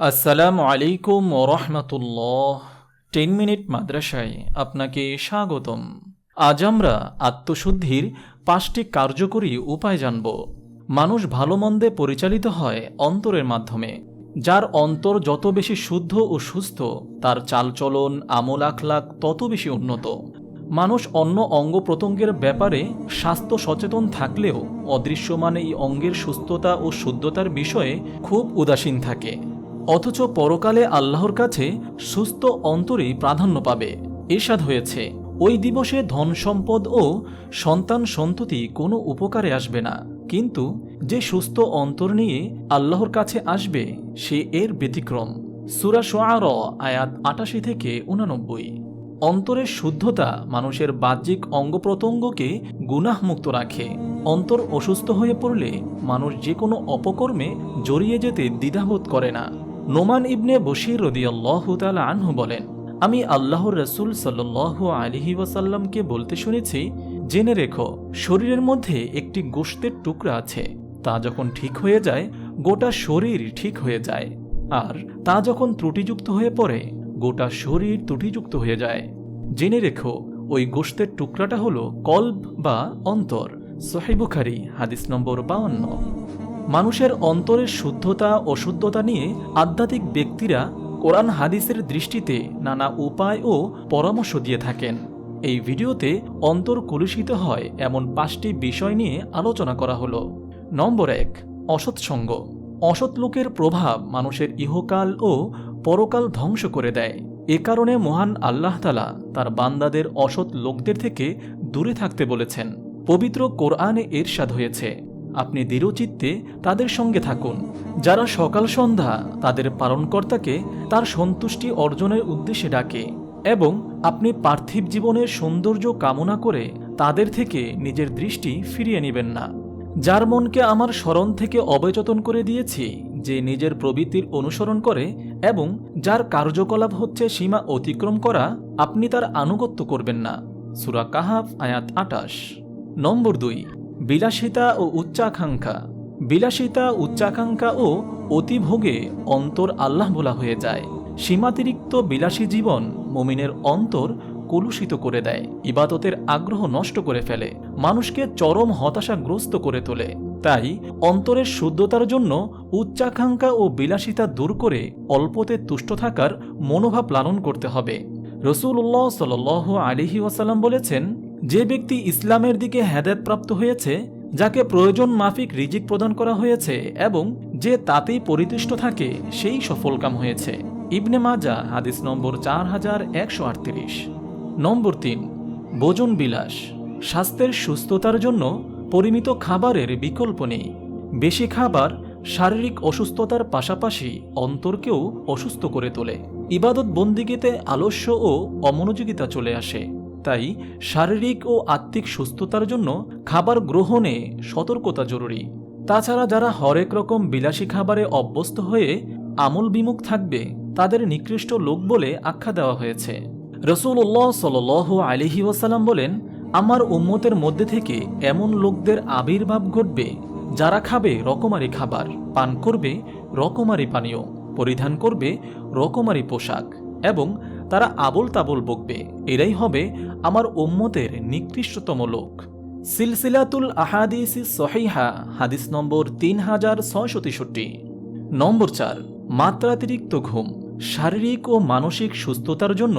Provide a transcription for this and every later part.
আসসালামু আলাইকুম ও রহমতুল্লাহ। Ten minute মাদ্রাসায় আপনাকে স্বাগতম। আজ আমরা আত্মশুদ্ধির পাঁচটি কার্যকরী উপায় জানব। মানুষ ভালো মন্দে পরিচালিত হয় অন্তরের মাধ্যমে। যার অন্তর যত বেশি শুদ্ধ ও সুস্থ, তার চালচলন, আমল আখলাক তত বেশি উন্নত। মানুষ অন্য অঙ্গ প্রত্যঙ্গের ব্যাপারে স্বাস্থ্য সচেতন থাকলেও অদৃশ্যমান এই অঙ্গের সুস্থতা ও শুদ্ধতার বিষয়ে খুব উদাসীন থাকে। অথচ পরকালে আল্লাহর কাছে সুস্থ অন্তরেই প্রাধান্য পাবে। এরশাদ হয়েছে, ওই দিবসে ধন সম্পদ ও সন্তান সন্ততি কোনো উপকারে আসবে না। কিন্তু যে সুস্থ অন্তর নিয়ে আল্লাহর কাছে আসবে, সে এর ব্যতিক্রম। সুরা সোয়ার আয়াত আটাশি থেকে উনানব্বই অন্তরের শুদ্ধতা মানুষের বাহ্যিক অঙ্গ প্রত্যঙ্গকে গুনাহমুক্ত রাখে। অন্তর অসুস্থ হয়ে পড়লে মানুষ যে কোনো অপকর্মে জড়িয়ে যেতে দ্বিধাবোধ করে না। নোমান ইবনে বশির রদিয়াল্লাহ তালা আনহু বলেন, আমি আল্লাহর রসুল সাল্লাহ আলিহি ওয়াসাল্লামকে বলতে শুনেছি, জেনে রেখো, শরীরের মধ্যে একটি গোশতের টুকরা আছে। তা যখন ঠিক হয়ে যায়, গোটা শরীর ঠিক হয়ে যায়। আর তা যখন ত্রুটিযুক্ত হয়ে পড়ে, গোটা শরীর ত্রুটিযুক্ত হয়ে যায়। জেনে রেখো, ওই গোশতের টুকরাটা হলো কল্ব বা অন্তর। সোহেবুখারি হাদিস নম্বর বাউন্ন। মানুষের অন্তরের শুদ্ধতা অশুদ্ধতা নিয়ে আধ্যাত্মিক ব্যক্তিরা কোরআন হাদিসের দৃষ্টিতে নানা উপায় ও পরামর্শ দিয়ে থাকেন। এই ভিডিওতে অন্তর কলুষিত হয় এমন পাঁচটি বিষয় নিয়ে আলোচনা করা হলো। নম্বর এক অসৎসঙ্গ অসৎ লোকের প্রভাব মানুষের ইহকাল ও পরকাল ধ্বংস করে দেয়। এ কারণে মহান আল্লাহ তালা তার বান্দাদের অসৎ লোকদের থেকে দূরে থাকতে বলেছেন। পবিত্র কোরআনে এরশাদ হয়েছে। আপনি দৃঢ়চিত্তে তাদের সঙ্গে থাকুন। যারা সকাল সন্ধ্যা তাদের পালনকর্তাকে তার সন্তুষ্টি অর্জনের উদ্দেশ্যে ডাকে এবং আপনি পার্থিব জীবনের সৌন্দর্য কামনা করে তাদের থেকে নিজের দৃষ্টি ফিরিয়ে নেবেন না। যার মনকে আমার স্মরণ থেকে অবচেতন করে দিয়েছি, যে নিজের প্রবৃত্তির অনুসরণ করে এবং যার কার্যকলাপ হচ্ছে সীমা অতিক্রম করা, আপনি তার আনুগত্য করবেন না। সুরা কাহাফ আয়াত আটাশ, নম্বর দুই। বিলাসিতা ও উচ্চাকাঙ্ক্ষা। বিলাসিতা, উচ্চাকাঙ্ক্ষা ও অতিভোগে অন্তর আল্লাহ বলা হয়ে যায়। সীমাতিরিক্ত বিলাসী জীবন মুমিনের অন্তর কলুষিত করে দেয়, ইবাদতের আগ্রহ নষ্ট করে ফেলে, মানুষকে চরম হতাশাগ্রস্ত করে তোলে। তাই অন্তরের শুদ্ধতার জন্য উচ্চাকাঙ্ক্ষা ও বিলাসিতা দূর করে অল্পতে তুষ্ট থাকার মনোভাব লালন করতে হবে। রসুল্লাহ সাল আলিহি ওয়াসাল্লাম বলেছেন যে ব্যক্তি ইসলামের দিকে হেদায়তপ্রাপ্ত হয়েছে, যাকে প্রয়োজন মাফিক রিজিক প্রদান করা হয়েছে এবং যে তাতেই পরিতুষ্ট থাকে, সেই সফলকাম হয়েছে। ইবনে মাজা হাদিস নম্বর চার হাজার একশো আটত্রিশ। নম্বর তিন, ভোজন বিলাস। স্বাস্থ্যের সুস্থতার জন্য পরিমিত খাবারের বিকল্প নেই। বেশি খাবার শারীরিক অসুস্থতার পাশাপাশি অন্তরকেও অসুস্থ করে তোলে। ইবাদত বন্দিগিতে আলস্য ও অমনোযোগিতা চলে আসে। তাই শারীরিক ও আত্মিক সুস্থতার জন্য খাবার গ্রহণে সতর্কতা জরুরি। তাছাড়া যারা হরেক রকম বিলাসী খাবারে অভ্যস্ত হয়ে আমল বিমুখ থাকবে, তাদের নিকৃষ্ট লোক বলে আখ্যা দেওয়া হয়েছে। রসুল্লাহ সাল আলিহি ওয়াসাল্লাম বলেন, আমার উম্মতের মধ্যে থেকে এমন লোকদের আবির্ভাব ঘটবে যারা খাবে রকমারি খাবার, পান করবে রকমারি পানীয়, পরিধান করবে রকমারি পোশাক এবং তারা আবল তাবল বকবে। এরাই হবে আমার উম্মতের নিকৃষ্টতম লোক। সিলসিলাতুল আহাদিস সহিহা, হাদিস নম্বর তিন হাজার ছয়শো তেষট্টি। নম্বর চার, মাত্রাতিরিক্ত ঘুম, শারীরিক ও মানসিক সুস্থতার জন্য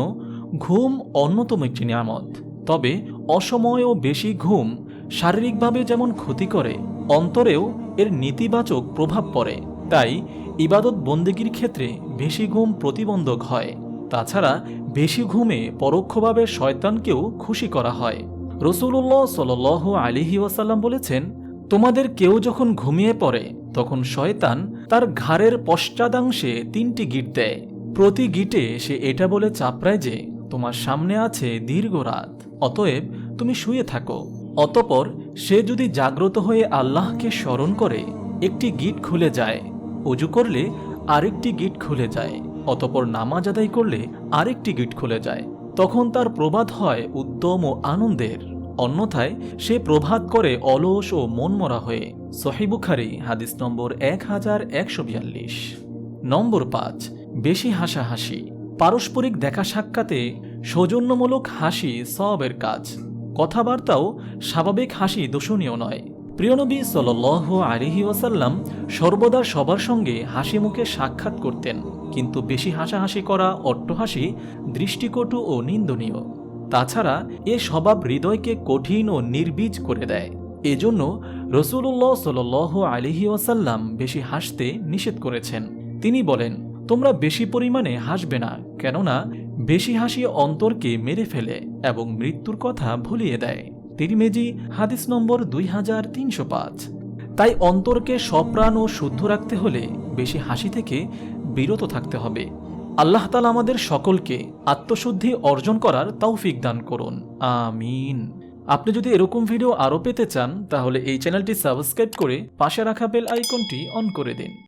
ঘুম অন্যতম একটি নিয়ামত। তবে অসময় ও বেশি ঘুম শারীরিকভাবে যেমন ক্ষতি করে, অন্তরেও এর নেতিবাচক প্রভাব পড়ে। তাই ইবাদত বন্দেগীর ক্ষেত্রে বেশি ঘুম প্রতিবন্ধক হয়। তাছাড়া বেশি ঘুমে পরোক্ষভাবে শয়তানকেও খুশি করা হয়। রসুল্লাহ সাল আলিহি ওয়াসাল্লাম বলেছেন, তোমাদের কেউ যখন ঘুমিয়ে পড়ে, তখন শয়তান তার ঘাড়ের পশ্চাদাংশে তিনটি গিট দেয়। প্রতি গিটে সে এটা বলে চাপড়ায় যে, তোমার সামনে আছে দীর্ঘ রাত, অতএব তুমি শুয়ে থাকো। অতপর সে যদি জাগ্রত হয়ে আল্লাহকে স্মরণ করে, একটি গিট খুলে যায়। অজু করলে আরেকটি গিট খুলে যায়। অতপর নামাজ আদায় করলে আরেকটি গিট খুলে যায়। তখন তার প্রবাদ হয় উদ্যম ও আনন্দের। অন্যথায় সে প্রভাত করে অলস ও মনমরা হয়ে। সহিবুখারি হাদিস নম্বর এক হাজার একশো বিয়াল্লিশ। নম্বর পাঁচ, বেশি হাসাহাসি। পারস্পরিক দেখা সাক্ষাতে সৌজন্যমূলক হাসি সবের কাজ। কথাবার্তাও স্বাভাবিক হাসি দূষণীয় নয়। প্রিয়নবী সাল আলিহি ওয়াসাল্লাম সর্বদা সবার সঙ্গে হাসি মুখে সাক্ষাৎ করতেন। কিন্তু বেশি হাসাহাসি করা অট্টহাসি, দৃষ্টিকটু ও নিন্দনীয়। তাছাড়া এ স্বভাব হৃদয়কে কঠিন ও নির্বীজ করে দেয়। এজন্য রসুল্লাহ সাল আলিহি ওয়াসাল্লাম বেশি হাসতে নিষেধ করেছেন। তিনি বলেন, তোমরা বেশি পরিমাণে হাসবে না, কেননা বেশি হাসি অন্তরকে মেরে ফেলে এবং মৃত্যুর কথা ভুলিয়ে দেয়। তিরিমেজি, হাদিস নম্বর দুই হাজার তিনশো পাঁচ। তাই অন্তরকে সপ্রাণ ও শুদ্ধ রাখতে হলে বেশি হাসি থেকে বিরত থাকতে হবে। আল্লাহ তালা আমাদের সকলকে আত্মশুদ্ধি অর্জন করার তৌফিক দান করুন। আমিন। আপনি যদি এরকম ভিডিও আরও পেতে চান, তাহলে এই চ্যানেলটি সাবস্ক্রাইব করে পাশে রাখা বেল আইকনটি অন করে দিন।